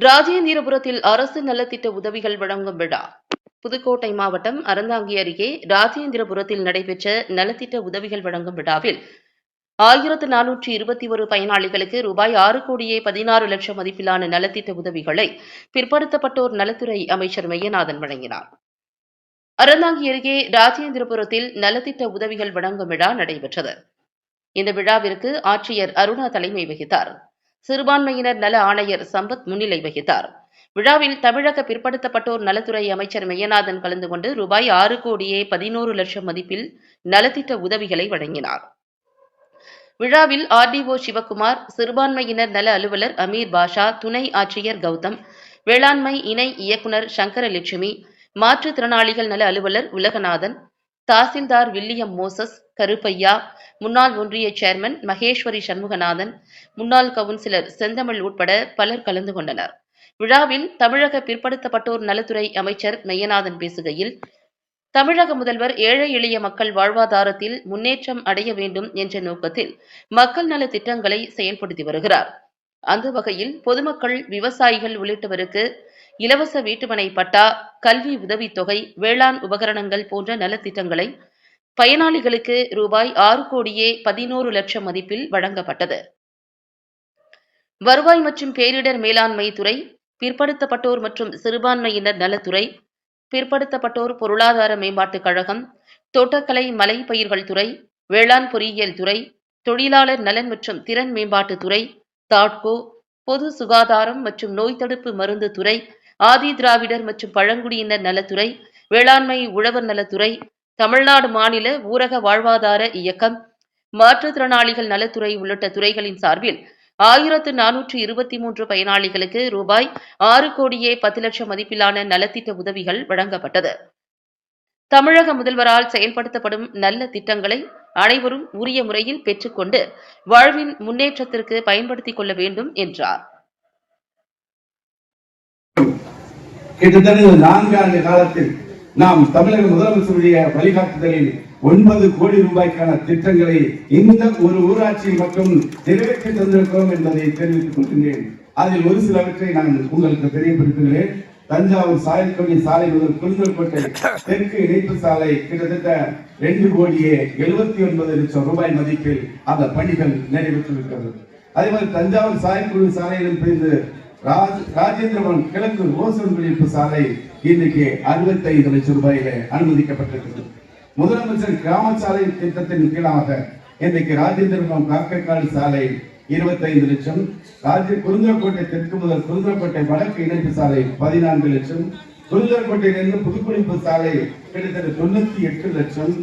ராஜேந்திரபுரத்தில் அரசு நலத்திட்ட உதவிகள் வழங்கும் விழா. புதுக்கோட்டை மாவட்டம் அறந்தாங்கி அருகே ராஜேந்திரபுரத்தில் நடைபெற்ற நலத்திட்ட உதவிகள் வழங்கும் விழாவில் ஆயிரத்து நானூற்றி இருபத்தி ஒரு பயனாளிகளுக்கு ரூபாய் ஆறு கோடியே பதினாறு லட்சம் மதிப்பிலான நலத்திட்ட உதவிகளை பிற்படுத்தப்பட்டோர் நலத்துறை அமைச்சர் மையநாதன் வழங்கினார். அறந்தாங்கி அருகே ராஜேந்திரபுரத்தில் நலத்திட்ட உதவிகள் வழங்கும் விழா நடைபெற்றது. இந்த விழாவிற்கு ஆட்சியர் அருணா தலைமை வகித்தார். சிறுபான்மையினர் நல ஆணையர் சம்பத் முன்னிலை வகித்தார். விழாவில் தமிழக பிற்படுத்தப்பட்டோர் நலத்துறை அமைச்சர் மெய்யநாதன் கலந்து கொண்டு ரூபாய் ஆறு கோடியே பதினோரு லட்சம் மதிப்பில் நலத்திட்ட உதவிகளை வழங்கினார். விழாவில் ஆர்டிஓ சிவக்குமார் சிறுபான்மையினர் நல அலுவலர் அமீர் பாஷா துணை ஆட்சியர் கௌதம் வேளாண்மை இணை இயக்குனர் சங்கரலட்சுமி மாற்றுத்திறனாளிகள் நல அலுவலர் உலகநாதன் தாசில்தார் வில்லியம் மோசஸ் கருப்பையா முன்னாள் ஒன்றிய சேர்மன் மகேஸ்வரி சண்முகநாதன் முன்னாள் கவுன்சிலர் செந்தமிழ் உட்பட பலர் கலந்து கொண்டனர். விழாவில் தமிழக பிற்படுத்தப்பட்டோர் நலத்துறை அமைச்சர் மெய்யநாதன் பேசுகையில் தமிழக முதல்வர் ஏழை எளிய மக்கள் வாழ்வாதாரத்தில் முன்னேற்றம் அடைய வேண்டும் என்ற நோக்கத்தில் மக்கள் நல திட்டங்களை செயல்படுத்தி வருகிறார். அந்த வகையில் பொதுமக்கள் விவசாயிகள் உள்ளிட்டவருக்கு இலவச வீட்டுமனை பட்டா கல்வி உதவித்தொகை வேளாண் உபகரணங்கள் போன்ற நலத்திட்டங்களை பயனாளிகளுக்கு ரூபாய் ஆறு கோடியே பதினோரு லட்சம் மதிப்பில் வழங்கப்பட்டது. வருவாய் மற்றும் பேரிடர் மேலாண்மை துறை பிற்படுத்தப்பட்டோர் மற்றும் சிறுபான்மையினர் நலத்துறை பிற்படுத்தப்பட்டோர் பொருளாதார மேம்பாட்டுக் கழகம் தோட்டக்கலை மலை பயிர்கள் துறை வேளாண் பொறியியல் துறை தொழிலாளர் நலன் மற்றும் திறன் மேம்பாட்டுத் துறை தாட்கோ பொது சுகாதாரம் மற்றும் நோய் தடுப்பு மருந்து துறை ஆதி திராவிடர் மற்றும் பழங்குடியினர் நலத்துறை வேளாண்மை உழவர் நலத்துறை தமிழ்நாடு மாநில ஊரக வாழ்வாதார இயக்கம் மாற்றுத்திறனாளிகள் நலத்துறை உள்ளிட்ட துறைகளின் சார்பில் ஆயிரத்து நானூற்று இருபத்தி மூன்று பயனாளிகளுக்கு ரூபாய் ஆறு கோடியே பத்து லட்சம் மதிப்பிலான நலத்திட்ட உதவிகள் வழங்கப்பட்டது. தமிழக முதல்வரால் செயல்படுத்தப்படும் நல்ல திட்டங்களை அனைவரும் உரிய முறையில் பெற்றுக்கொண்டு வாழ்வின் முன்னேற்றத்திற்கு பயன்படுத்திக் கொள்ள வேண்டும் என்றார். கிட்டத்தட்ட நான்காண்டு காலத்தில் நாம் தமிழக முதலமைச்சருடைய வழிகாட்டுதலில் ஒன்பது கோடி ரூபாய்க்கான திட்டங்களை இந்த ஒரு ஊராட்சியில் மட்டும் நிறைவேற்றி தந்திருக்கிறோம் என்பதை தெரிவித்துக் கொள்கின்றேன். அதில் ஒரு சிலவற்றை நான் உங்களுக்கு தெரியப்படுத்துகிறேன். தஞ்சாவூர் சாயல்கொடி சாலை முதல் குளிந்தல்கோட்டை தெற்கு இணைப்பு சாலை கிட்டத்தட்ட ரெண்டு கோடியே எழுபத்தி ஒன்பது லட்சம் ரூபாய் மதிப்பில் அந்த பணிகள் நிறைவேற்றிருக்கிறது. அதே மாதிரி தஞ்சாவூர் சாயல்குடி சாலையிலும் பிரிந்து ராஜ் ராஜேந்திரபுரம் கிழக்கு ஓசூர் குடியிருப்பு சாலை இன்னைக்கு அறுபத்தி ஐந்து லட்சம் ரூபாயில அனுமதிக்கப்பட்டிருக்கிறது. முதலமைச்சர் கிராம சாலை திட்டத்தின் கீழாக இன்றைக்கு ராஜேந்திரபுரம் காக்கைக்காடு சாலை இருபத்தைந்து லட்சம் ராஜ்ய குருந்தரக்கோட்டை தெற்கு முதல் குருந்தரக்கோட்டை வடக்கு இணைப்பு சாலை பதினான்கு லட்சம் குருந்தரக்கோட்டையிலிருந்து புதுக்குடிப்பு சாலை கிட்டத்தட்ட தொண்ணூத்தி எட்டு லட்சம்.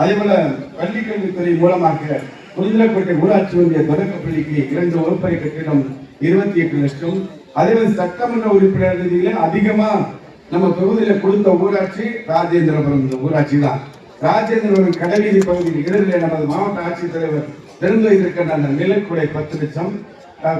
அதே போல பள்ளிக்கல்வித்துறை மூலமாக குருந்தரக்கோட்டை ஊராட்சி ஒன்றிய தொடக்கப்பள்ளிக்கு இரண்டு வகுப்பறை கட்டிடம் இருபத்தி எட்டு லட்சம் அதே மாதிரி சட்டமன்ற உறுப்பினர் நிதியில அதிகமா நம்ம தொகுதியில கொடுத்த ஊராட்சி ராஜேந்திரபுரம். இந்த ஊராட்சி தான். ராஜேந்திரபுரம் கடவீதி பகுதியில் இடரில் நமது மாவட்ட ஆட்சித்தலைவர் திறந்து வைத்திருக்கின்ற அந்த நிலக்குடை பத்து லட்சம் அஹ்,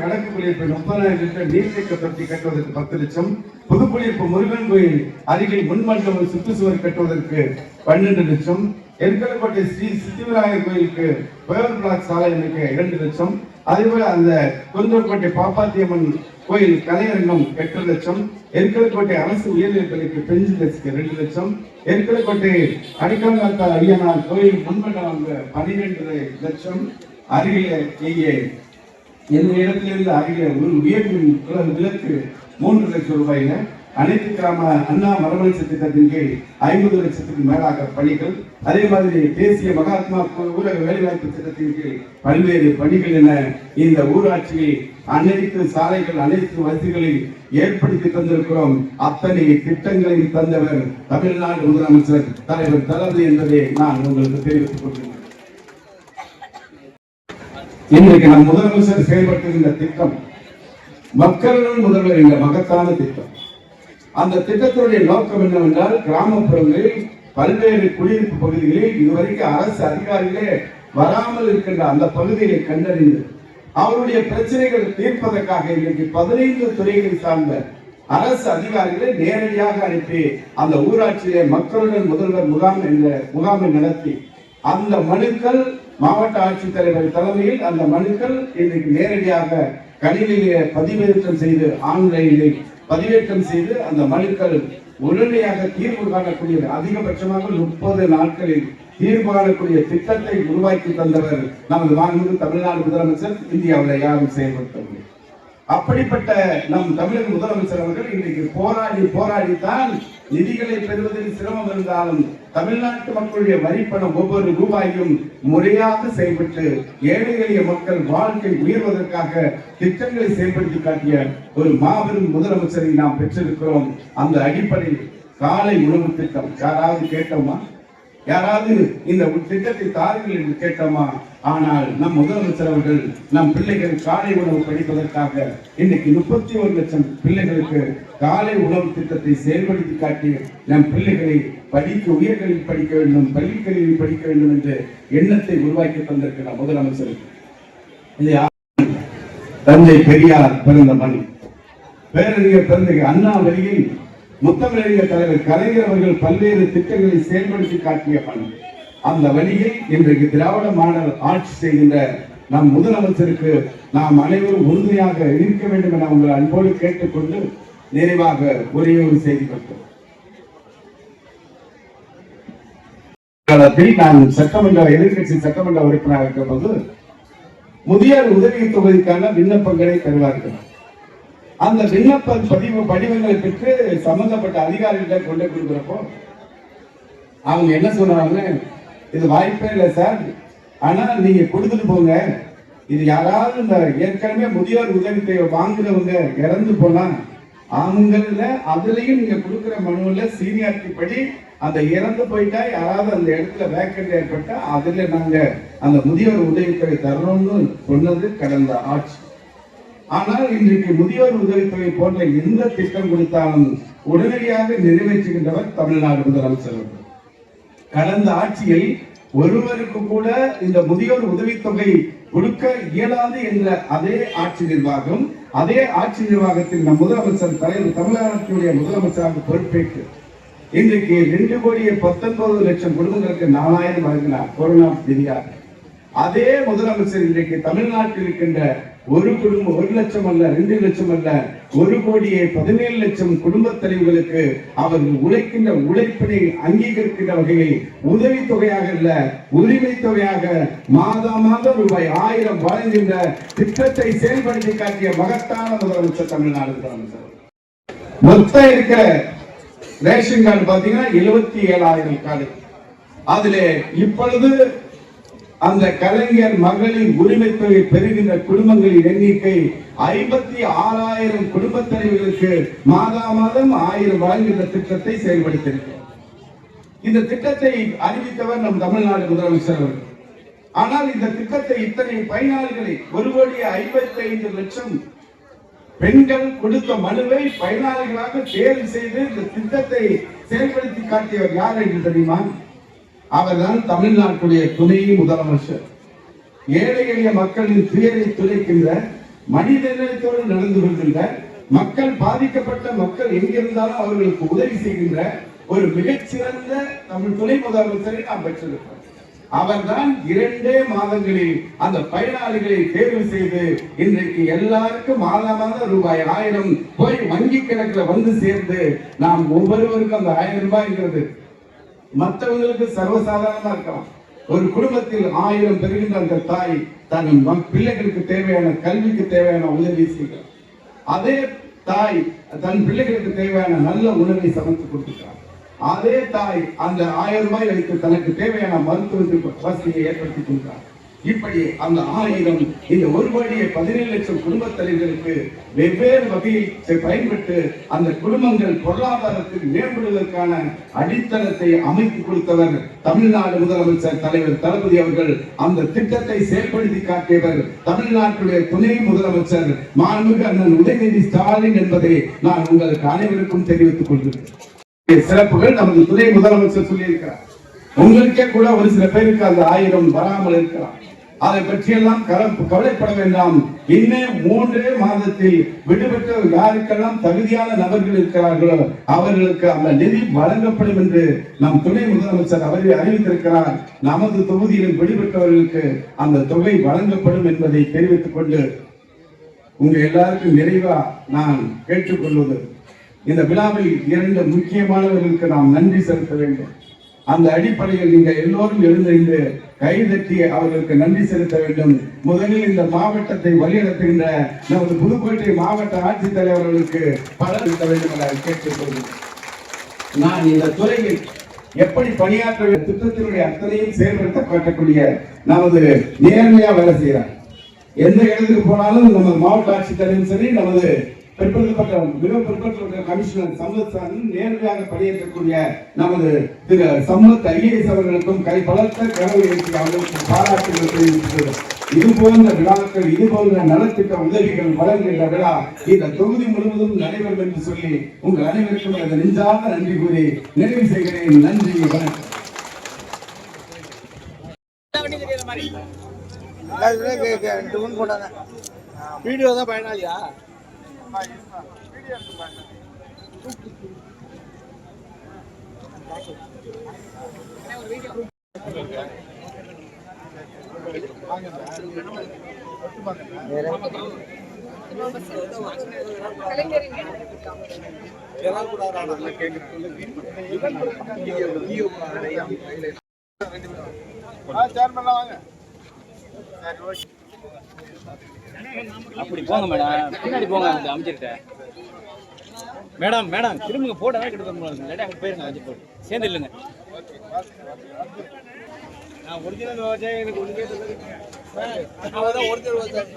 வடக்கு குடியிருப்பு முப்பதாயிரம் லிட்டர் நீர்த்தேக்க தொட்டி கட்டுவதற்கு பத்து லட்சம் புதுக்குடியிருப்பு முருகன் கோயில் அருகில் முன்மண்டபம் சுற்றுச்சுவர் கட்டுவதற்கு பன்னெண்டு லட்சம் எருக்கலக்கோட்டை ஸ்ரீ சித்திவிநாயகர் கோயிலுக்கு பேர் பிளாக் சாலை அமைக்க இரண்டு லட்சம். அதேபோல அந்த குருந்தரக்கோட்டை பாப்பாத்தியம்மன் கோயில் கலையரங்கம் எட்டு லட்சம். எருக்கலக்கோட்டை அரசு உயர்நிலைப்பள்ளிக்கு பெஞ்சு லட்சத்துக்கு ரெண்டு லட்சம். எருக்கலக்கோட்டை அடிக்கலங்காத்தா ஐயனார் கோயில் முன்மண்டபம் பனிரெண்டு லட்சம். அருகிலே இங்கே எந்த இடத்திலிருந்து அருகே ஒரு உயர்மின் விலக்கு மூன்று லட்சம் ரூபாயில அனைத்து கிராம அண்ணா மரவழிச்ச திட்டத்தின் கீழ் ஐம்பது லட்சத்துக்கு மேலாக பணிகள் அதே மாதிரி தேசிய மகாத்மா ஊரக வேலைவாய்ப்பு திட்டத்தின் கீழ் பல்வேறு பணிகள் என இந்த ஊராட்சியில் அனைத்து சாலைகள் அனைத்து வசதிகளில் ஏற்படுத்தி தந்திருக்கிறோம். அத்தனை திட்டங்களையும் தந்தவர் தமிழ்நாடு முதலமைச்சர் தலைவர் தளபதி என்பதை நான் உங்களுக்கு தெரிவித்துக் கொள்கிறேன். இன்றைக்கு நம் முதலமைச்சர் செயல்பட்டிருந்த திட்டம் மக்களுடன் முதல்வர் என்ற மகத்தான திட்டம். அந்த திட்டத்தினுடைய நோக்கம் என்னவென்றால் கிராமப்புறங்களில் பல்வேறு குடியிருப்பு பகுதிகளில் இதுவரைக்கும் அரசு அதிகாரிகளே வராமல் இருக்கின்ற அந்த பகுதியை கண்டறிந்து அவருடைய பிரச்சனைகள் தீர்ப்பதற்காக இன்றைக்கு பதினைந்து துறைகளை சார்ந்த அரசு அதிகாரிகளை நேரடியாக அனுப்பி அந்த ஊராட்சியிலே மக்களுடன் முதல்வர் முகாம் என்ற முகாமை நடத்தி அந்த மனுக்கள் மாவட்ட ஆட்சித்தலைவர் தலைமையில் அந்த மனுக்கள் இன்றைக்கு நேரடியாக கணினியிலே பதிவேற்றம் செய்து ஆன்லைனில் பதிவேற்றம் செய்து அந்த மனுக்கள் உடனடியாக தீர்வு காணக்கூடிய அதிகபட்சமாக முப்பது நாட்களில் தீர்வு காணக்கூடிய திட்டத்தை உருவாக்கி தந்தவர் நமது மாண்புமிகு தமிழ்நாடு முதலமைச்சர் இந்தியாவில் யாரும் செயல்படுத்தவில்லை. அப்படிப்பட்ட நம் தமிழக முதலமைச்சர் அவர்கள் இன்றைக்கு போராடி போராடித்தான் நிதிகளை பெறுவதில் சிரமம் இருந்தாலும் தமிழ்நாட்டு மக்களுடைய வரிப்பணம் ஒவ்வொரு ரூபாயும் முறையாக செயல்பட்டு ஏழை எளிய மக்கள் வாழ்க்கை உயர்வதற்காக திட்டங்களை செயல்படுத்தி காட்டிய ஒரு மாபெரும் முதலமைச்சரை நாம் பெற்றிருக்கிறோம். அந்த அடிப்படையில் காலை உணவு திட்டம் யாராவது கேட்டோமா? யாராவது இந்த திட்டத்தை தாருங்கள் என்று கேட்டோமா? ஆனால் நம் முதலமைச்சர் அவர்கள் நம் பிள்ளைகள் காலை உணவு படிப்பதற்காக இன்னைக்கு முப்பத்தி ஒரு லட்சம் பிள்ளைகளுக்கு காலை உணவு திட்டத்தை செயல்படுத்தி காட்டி நம் பிள்ளைகளை படிக்க உயர்கல்வி படிக்க வேண்டும் பள்ளி கல்வி படிக்க வேண்டும் என்ற எண்ணத்தை உருவாக்கி தந்திருக்கிறார் முதலமைச்சர். இது தந்தை பெரியார் பிறந்த மண். பேரறிஞர் பிறந்த அண்ணா வழியில் முத்தமிழறிஞர் தலைவர் கலைஞர் அவர்கள் பல்வேறு திட்டங்களை செயல்படுத்தி காட்டிய மண் அந்த வழியில் இன்றைக்கு திராவிட மாணவர் ஆட்சி செய்கின்ற நம் முதலமைச்சருக்கு நாம் அனைவரும் உறுதுணையாக இருக்க வேண்டும் என உங்கள் அன்போடு கேட்டுக்கொண்டு நிறைவாக ஒரே ஒரு செய்தி மட்டும் காலத்தில் நான் சட்டமன்ற எதிர்கட்சி சட்டமன்ற உறுப்பினராக இருக்கும் போது முதியோர் உதவி தொகுதிக்கான விண்ணப்பங்களை தருவார்கள். அந்த விண்ணப்ப பதிவு படிவங்களை பெற்று சம்பந்தப்பட்ட அதிகாரிகிட்ட கொண்டு கொடுக்குறப்போ அவங்க என்ன சொன்னாங்க இது வாய்ப்பே இல்லை சார். ஆனா நீங்க கொடுத்துட்டு போங்க. இது யாராவது இந்த ஏற்கனவே முதியோர் உதவி தேவை வாங்குறவங்க இறந்து போனா அவங்கள அதுலயும் நீங்க கொடுக்குற மனுவில் சீனியாரிட்டி படி அந்த இறந்து போயிட்டா யாராவது அந்த இடத்துல வேக்கண்ட் ஏற்பட்டா அதுல நாங்க அந்த முதியோர் உதவித்தொகை தரணும்னு சொன்னது கடந்த ஆட்சி. ஆனால் இன்றைக்கு முதியோர் உதவித்தொகை போன்ற எந்த திட்டம் கொடுத்தாலும் உடனடியாக நிறைவேற்றுகின்றவர் தமிழ்நாடு முதலமைச்சர் அவர்கள். கடந்த ஆட்சியில் ஒருவருக்கு கூட இந்த முதியோர் உதவித்தொகை கொடுக்க இயலாது என்ற அதே ஆட்சி நிர்வாகம் அதே ஆட்சி நிர்வாகத்தில் நம் முதலமைச்சர் தலைவர் தமிழகத்தினுடைய முதலமைச்சராக பொறுப்பேற்று இன்றைக்கு ரெண்டு கோடியே பத்தொன்பது லட்சம் குடும்பங்களுக்கு நாலாயிரம் வழங்கினார் கொரோனா நிதியாக அதே முதலமைச்சர் இன்றைக்கு தமிழ்நாட்டில் இருக்கின்ற ஒரு குடும்பம் ஒரு லட்சம் அல்ல ரெண்டு லட்சம் அல்ல ஒரு கோடியே பதினேழு லட்சம் குடும்ப தலைவர்களுக்கு அவர்கள் உழைக்கின்ற உழைப்பினை அங்கீகரிக்கின்ற வகையில் உதவி தொகையாக அல்ல உரிமை தொகையாக மாதா மாதம் ரூபாய் ஆயிரம் வழங்குகின்ற திட்டத்தை செயல்படுத்தி காட்டிய மகத்தான முதலமைச்சர் தமிழ்நாடு முதலமைச்சர். மொத்தம் இருக்கிற ரேஷன் கார்டு பாத்தீங்கன்னா எழுபத்தி ஏழாயிரம் கார்டு. அதிலே இப்பொழுது அந்த கலைஞர் மகளின் உரிமை தொகை பெறுகின்ற குடும்பங்களின் எண்ணிக்கை ஐம்பத்தி ஆறாயிரம் குடும்ப தலைவர்களுக்கு மாதா மாதம் ஆயிரம் வழங்குகின்ற திட்டத்தை செயல்படுத்தியிருக்கிறோம் இந்த திட்டத்தை அறிவித்தவர் நம் தமிழ்நாடு முதலமைச்சர் அவர்கள். ஆனால் இந்த திட்டத்தை இத்தனை பயனாளிகளை ஒரு கோடி ஐம்பத்தி ஐந்து லட்சம் பெண்கள் கொடுத்த மனுவை பயனாளிகளாக தேர்வு செய்து இந்த திட்டத்தை செயல்படுத்தி காட்டியவர் யார் என்று தெரியுமா? அவர்தான் தமிழ்நாட்டுடைய துணை முதலமைச்சர். ஏழை எளிய மக்களின் துயரை துளைக்கின்ற மனிதநேயத்தோடு நடந்து கொள்கின்ற மக்கள் பாதிக்கப்பட்ட மக்கள் எங்கிருந்தாலும் அவர்களுக்கு உதவி செய்கின்ற ஒரு மிகச்சிறந்த தமிழ் துணை முதலமைச்சரை நாம் பெற்றிருக்கிறோம். அவர்தான் இரண்டே மாதங்களில் அந்த பயனாளிகளை தேர்வு செய்து இன்றைக்கு எல்லாருக்கும் மாதா மாதம் ரூபாய் ஆயிரம் போய் வங்கி கணக்குல வந்து சேர்ந்து நாம் ஒவ்வொருவருக்கும் அந்த ஆயிரம் ரூபாய்ங்கிறது மற்றவங்களுக்கு சர்வசாதாரணமா இருக்கலாம். ஒரு குடும்பத்தில் ஆயிரம் பெறுகின்ற அந்த தாய் தன் பிள்ளைகளுக்கு தேவையான கல்விக்கு தேவையான உதவி செய்கிறார். அதே தாய் தன் பிள்ளைகளுக்கு தேவையான நல்ல உணவை சமைத்து கொடுத்துக்கிறார் அதே தாய் அந்த ஆயிரம் ரூபாய் வைத்து தனக்கு தேவையான மருத்துவ வசதியை ஏற்படுத்தி கொடுக்கிறார் இப்படி அந்த ஆயிரம் இந்த ஒரு கோடியே பதினேழு லட்சம் குடும்ப தலைவர்களுக்கு வெவ்வேறு வகையில் பயன்பட்டு அந்த குடும்பங்கள் பொருளாதாரத்தில் மேம்படுவதற்கான அடித்தளத்தை அமைத்து கொடுத்தவர் தமிழ்நாடு முதலமைச்சர் தலைவர் தளபதி அவர்கள். அந்த திட்டத்தை செயல்படுத்தி காட்டியவர் தமிழ்நாட்டுடைய துணை முதலமைச்சர் மாண்புமிகு அண்ணன் உதயநிதி ஸ்டாலின் என்பதை நான் உங்களுக்கு அனைவருக்கும் தெரிவித்துக் கொள்கிறேன். சிறப்புகள் நமது துணை முதலமைச்சர் சொல்லியிருக்கிறார். உங்களுக்கே கூட ஒரு சில பேருக்கு அந்த ஆயிரம் வராமல் இருக்கலாம். அதை பற்றியெல்லாம் கல- கவலைப்பட வேண்டாம் இன்னும் மூன்றே மாதத்தில் விடுபட்ட யாருக்கெல்லாம் தகுதியான நபர்கள் இருக்கிறார்களோ அவர்களுக்கு அந்த நிதி வழங்கப்படும் என்று நம் துணை முதலமைச்சர் அவரை அறிவித்திருக்கிறார். நமது தொகுதியில் விடுபட்டவர்களுக்கு அந்த தொகை வழங்கப்படும் என்பதை தெரிவித்துக் கொண்டு உங்க எல்லாருக்கும் நிறைவா நான் கேட்டுக்கொள்வது. இந்த விழாவில் இரண்டு முக்கியமானவர்களுக்கு நாம் நன்றி செலுத்த வேண்டும். அந்த அடிப்படையில் நீங்க எல்லோரும் எழுந்திருந்து கைதட்டி அவர்களுக்கு நன்றி செலுத்த வேண்டும். முதலில் இந்த மாவட்டத்தை வழிநடத்துகின்ற நமது புதுக்கோட்டை மாவட்ட ஆட்சித்தலைவர்களுக்கு பலன் இருக்க வேண்டும் என கேட்டுக்கொள்கிறேன். நான் இந்த துறையில் எப்படி பணியாற்ற திட்டத்தினுடைய அத்தனையும் செயல்படுத்தப்படக்கூடிய நமது நேர்மையா வேலை செய்யறாங்க. எந்த இடத்துக்கு போனாலும் நம்ம மாவட்ட ஆட்சித்தலைவரும் சரி நமது பிற்படுத்தப்பட்டவன் மிகவும் பிற்படுத்தப்பட்ட கமிஷனர் சம்பத் சாரும் நேர்மையாக பணியேற்றக்கூடிய நமது திரு சம்பத் ஐஏஎஸ் அவர்களுக்கும் கை பலத்த கனவு இருக்கு அவர்களுக்கு பாராட்டுகள் தெரிவித்துள்ளது இது போன்ற விழாக்கள் இது போன்ற நலத்திட்ட உதவிகள் வழங்குகின்ற விழா இந்த தொகுதி முழுவதும் நடைபெறும் என்று சொல்லி உங்கள் அனைவருக்கும் எனது நெஞ்சார்ந்த நன்றி கூறி நிறைவு செய்கிறேன். நன்றி வணக்கம். வீடியோ தான் பயனாளியா? சேர்மன் வாங்க. சரி ஓகே அப்படி போங்க மேடம். பின்னாடி போங்க அந்த அமைச்சர்கிட்ட. மேடம் மேடம் திரும்ப போட்டோ தான் கிட்ட போங்க இல்லாட்டி அங்கே போயிருங்க அஞ்சு போட்டு. சேர்ந்து இல்லைங்க நான் ஒரிஜினல் விவசாயம் எனக்கு ஒன்றுமே தெரியல ஒரிஜினல் விவசாயம்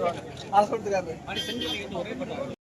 அதை ஒரே போட்டோ